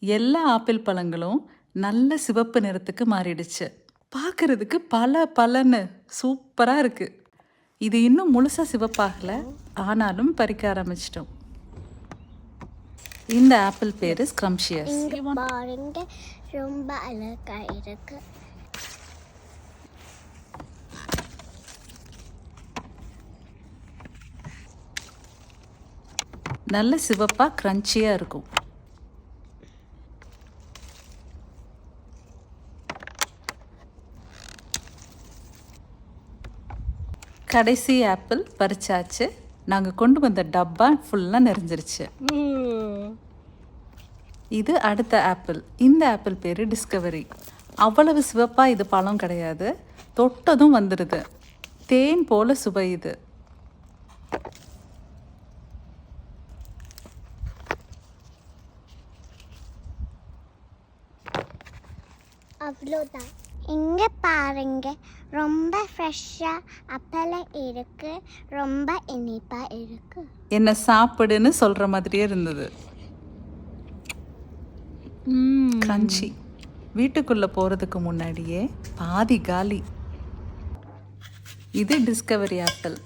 எல்லா ஆப்பிள் பழங்களும் நல்ல சிவப்பு நிறத்துக்கு மாறிடுச்சு. பார்க்கறதுக்கு பல பலன்னு சூப்பராக இருக்குது இது இன்னும் முழுசாக சிவப்பாகல ஆனாலும் பறிக்க ஆரம்பிச்சிட்டோம். இந்த ஆப்பிள் பேர் பாருங்க ரொம்ப அழகா இருக்கு. நல்ல சிவப்பாக க்ரன்ச்சியாக இருக்கும். கடைசி ஆப்பிள் பறிச்சாச்சு. நாங்கள் கொண்டு வந்த டப்பா ஃபுல்லாக நிறைஞ்சிருச்சு இது அடுத்த ஆப்பிள். இந்த ஆப்பிள் பேர் டிஸ்கவரி அவ்வளவு சிவப்பாக இது பழம் கிடையாது. தொட்டதும் வந்துடுது தேன் போல சுவை இது. அவ்வளோதான் இங்க பாருங்க. ரொம்ப ஃப்ரெஷ்ஷா அப்பளம் இருக்கு. ரொம்ப இனிப்பா இருக்கு. என்ன சாப்பிடுன்னு சொல்கிற மாதிரியே இருந்தது. கிரன்ச்சி வீட்டுக்குள்ளே போகிறதுக்கு முன்னாடியே பாதி காலி. இது டிஸ்கவரி ஆப்பிள்.